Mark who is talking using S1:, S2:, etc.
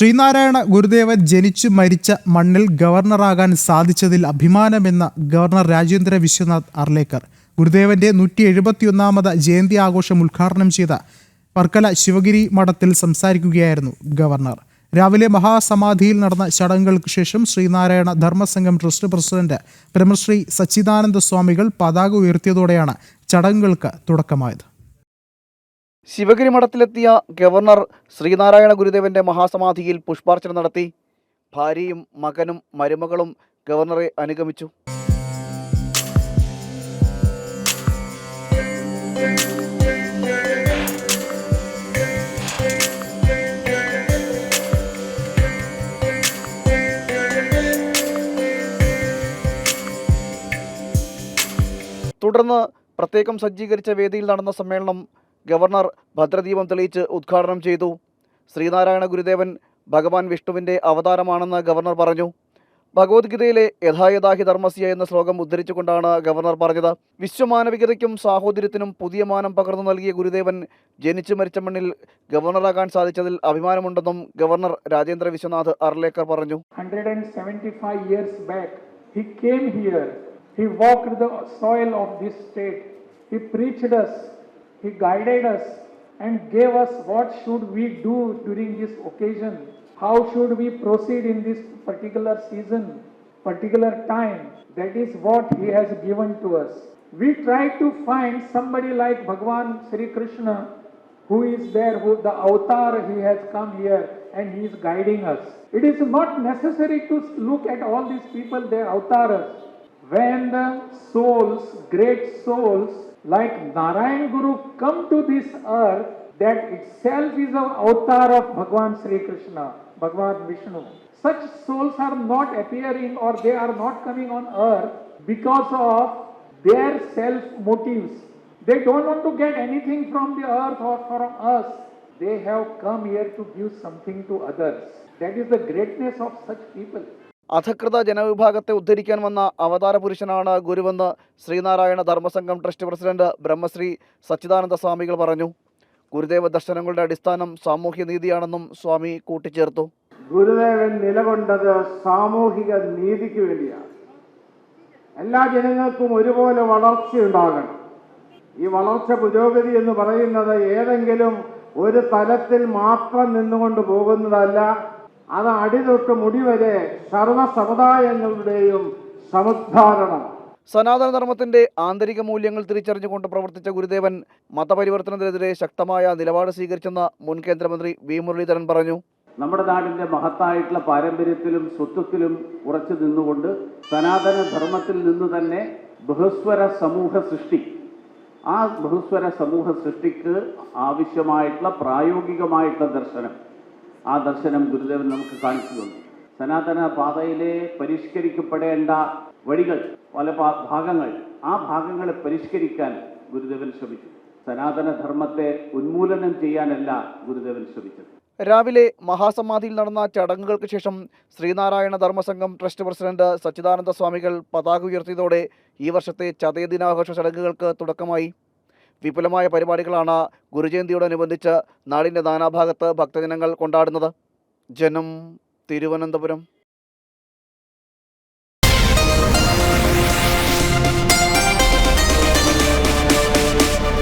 S1: ശ്രീനാരായണ ഗുരുദേവൻ ജനിച്ചു മരിച്ച മണ്ണിൽ ഗവർണറാകാൻ സാധിച്ചതിൽ അഭിമാനമെന്ന ഗവർണർ രാജേന്ദ്ര വിശ്വനാഥ് അർലേക്കർ. ഗുരുദേവന്റെ നൂറ്റി എഴുപത്തിയൊന്നാമത് ജയന്തി ആഘോഷം ഉദ്ഘാടനം ചെയ്ത വർക്കല ശിവഗിരി മഠത്തിൽ സംസാരിക്കുകയായിരുന്നു ഗവർണർ. രാവിലെ മഹാസമാധിയിൽ നടന്ന ചടങ്ങുകൾക്ക് ശേഷം ശ്രീനാരായണ ധർമ്മസംഘം ട്രസ്റ്റ് പ്രസിഡന്റ് ബ്രഹ്മശ്രീ സച്ചിദാനന്ദ സ്വാമികൾ പതാക ഉയർത്തിയതോടെയാണ് ചടങ്ങുകൾക്ക് തുടക്കമായത്.
S2: ശിവഗിരി മഠത്തിലെത്തിയ ഗവർണർ ശ്രീനാരായണ ഗുരുദേവന്റെ മഹാസമാധിയിൽ പുഷ്പാർച്ചന നടത്തി. ഭാര്യയും മകനും മരുമകളും ഗവർണറെ അനുഗമിച്ചു. തുടർന്ന് പ്രത്യേകം സജ്ജീകരിച്ച വേദിയിൽ നടന്ന സമ്മേളനം ഗവർണർ ഭദ്രദീപം തെളിയിച്ച് ഉദ്ഘാടനം ചെയ്തു. ശ്രീനാരായണ ഗുരുദേവൻ ഭഗവാൻ വിഷ്ണുവിന്റെ അവതാരമാണെന്ന് ഗവർണർ പറഞ്ഞു. ഭഗവത്ഗീതയിലെ യഥായഥാഹി ധർമ്മസ്യ എന്ന ശ്ലോകം ഉദ്ധരിച്ചുകൊണ്ടാണ് ഗവർണർ പറഞ്ഞത്. വിശ്വമാനവികതയ്ക്കും സാഹോദര്യത്തിനും പുതിയ മാനം പകർന്നു നൽകിയ ഗുരുദേവൻ ജനിച്ചു മരിച്ച മണ്ണിൽ ഗവർണറാകാൻ സാധിച്ചതിൽ അഭിമാനമുണ്ടെന്നും ഗവർണർ രാജേന്ദ്ര വിശ്വനാഥ് അർലേക്കർ പറഞ്ഞു.
S3: 175 years back, he came here, he walked the soil of this state, he preached us, he guided us, and gave us what should we do during this occasion, how should we proceed in this particular season, particular time. That is what he has given to us. We try to find somebody like Bhagwan Sri Krishna who is there, who the avatar he has come here and he is guiding us. It is not necessary to look at all these people, their avatars. When the souls, great souls like Narayan Guru come to this earth, that itself is an avatar of Bhagwan Sri Krishna, Bhagwan Vishnu. Such souls are not appearing or they are not coming on earth because of their self motives. They don't want to get anything from the earth or from us. They have come here to give something to others. That is the greatness of such people.
S2: അധകൃത ജനവിഭാഗത്തെ ഉദ്ധരിക്കാൻ വന്ന അവതാര പുരുഷനാണ് ഗുരുവെന്ന് Sreenarayana Dharmasangham trust president Brahmasree Sachidananda സ്വാമികൾ പറഞ്ഞു. ഗുരുദേവ ദർശനങ്ങളുടെ അടിസ്ഥാനം സാമൂഹ്യ നീതിയാണെന്നും സ്വാമി കൂട്ടിച്ചേർത്തു.
S4: ഗുരുദേവൻ നിലകൊണ്ടത് സാമൂഹിക നീതിക്ക് വേണ്ടിയാണ്. എല്ലാ ജനങ്ങൾക്കും ഒരുപോലെ വളർച്ച ഉണ്ടാകണം. ഈ വളർച്ച പുരോഗതി എന്ന് പറയുന്നത് ഏതെങ്കിലും ഒരു തലത്തിൽ മാത്രം നിന്നുകൊണ്ട് പോകുന്നതല്ല അത് അടിതൊട്ട് മുടി വരെ സർവ സമുദായങ്ങളുടെയും സമുദ്ധാരണം.
S2: സനാതനധർമ്മത്തിന്റെ ആന്തരിക മൂല്യങ്ങൾ തിരിച്ചറിഞ്ഞുകൊണ്ട് പ്രവർത്തിച്ച ഗുരുദേവൻ മതപരിവർത്തനത്തിനെതിരെ ശക്തമായ നിലപാട് സ്വീകരിച്ചെന്ന മുൻ കേന്ദ്രമന്ത്രി വി മുരളീധരൻ പറഞ്ഞു.
S5: നമ്മുടെ നാടിന്റെ മഹത്തായിട്ടുള്ള പാരമ്പര്യത്തിലും സ്വത്വത്തിലും ഉറച്ചു നിന്നുകൊണ്ട് സനാതന ധർമ്മത്തിൽ നിന്ന് തന്നെ ബഹുസ്വര സമൂഹ സൃഷ്ടി. ആ ബഹുസ്വര സമൂഹ സൃഷ്ടിക്ക് ആവശ്യമായിട്ടുള്ള പ്രായോഗികമായിട്ടുള്ള ദർശനം. ആ ദർശനം ഗുരുദേവൻ നമുക്ക് കാണിച്ചു തന്നു. സനാതന പാതയിലെ പരിഷ്കരിക്കപ്പെടേണ്ട വഴികൾ പല ഭാഗങ്ങൾ ആ ഭാഗങ്ങളെ പരിഷ്കരിക്കാൻ ഗുരുദേവൻ ശ്രമിച്ചു. സനാതന ധർമ്മത്തെ ഉന്മൂലനം ചെയ്യാനല്ല ഗുരുദേവൻ ശ്രമിച്ചത്.
S2: രാവിലെ മഹാസമാധിയിൽ നടന്ന ചടങ്ങുകൾക്ക് ശേഷം ശ്രീനാരായണ ധർമ്മസംഘം ട്രസ്റ്റ് പ്രസിഡന്റ് സച്ചിദാനന്ദ സ്വാമികൾ പതാക ഉയർത്തിയതോടെ ഈ വർഷത്തെ ചതയ ദിനാഘോഷ ചടങ്ങുകൾക്ക് തുടക്കമായി. വിപുലമായ പരിപാടികളാണ് ഗുരുജയന്തിയോടനുബന്ധിച്ച് നാടിന്റെ നാനാഭാഗത്ത് ഭക്തജനങ്ങൾ കൊണ്ടാടുന്നത്. ജനം തിരുവനന്തപുരം.